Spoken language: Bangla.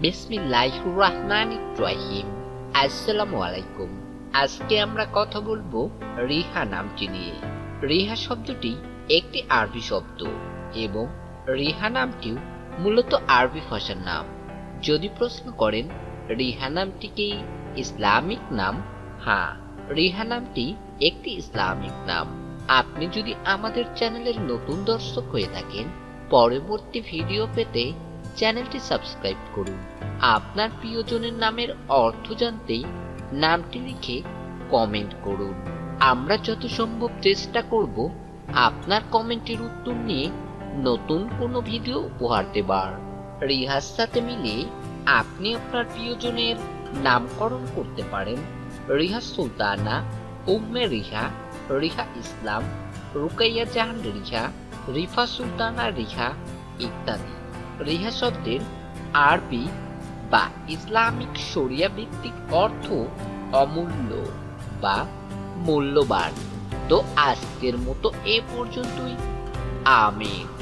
বিসমিল্লাহ রহমান আলাইকুম আজকে আমরা কথা বলব রিহা নামটি নিয়ে। রিহা শব্দটি একটি আরবি শব্দ এবং রিহা নামটিও মূলত আরবি ভাষার নাম। যদি প্রশ্ন করেন, রিহা নামটি কি ইসলামিক নাম? হ্যাঁ রিহা নামটি একটি ইসলামিক নাম। আপনি যদি আমাদের চ্যানেলের নতুন দর্শক হয়ে থাকেন, পরবর্তী ভিডিও পেতে চ্যানেলটি সাবস্ক্রাইব করুন। আপনার প্রিয়জনের নামের অর্থ জানতে নামটি লিখে কমেন্ট করুন। আমরা যত সম্ভব চেষ্টা করব আপনার কমেন্টের উত্তর নিয়ে নতুন কোনো ভিডিও উপহার দেবার। রিহার সাথে মিলে আপনি আপনার প্রিয়জনের নামকরণ করতে পারেন। রিহা সুলতানা, উম্মে রিহা রিহা ইসলাম, রুকাইয়া জাহান রিহা, রিফা সুলতানা রিহা ইত্যাদি। রিহা শব্দের আরবি বা ইসলামিক শরিয়া ভিত্তিক অর্থ অমূল্য বা মূল্যবান। তো আজকের মতো এ পর্যন্তই। আমিন।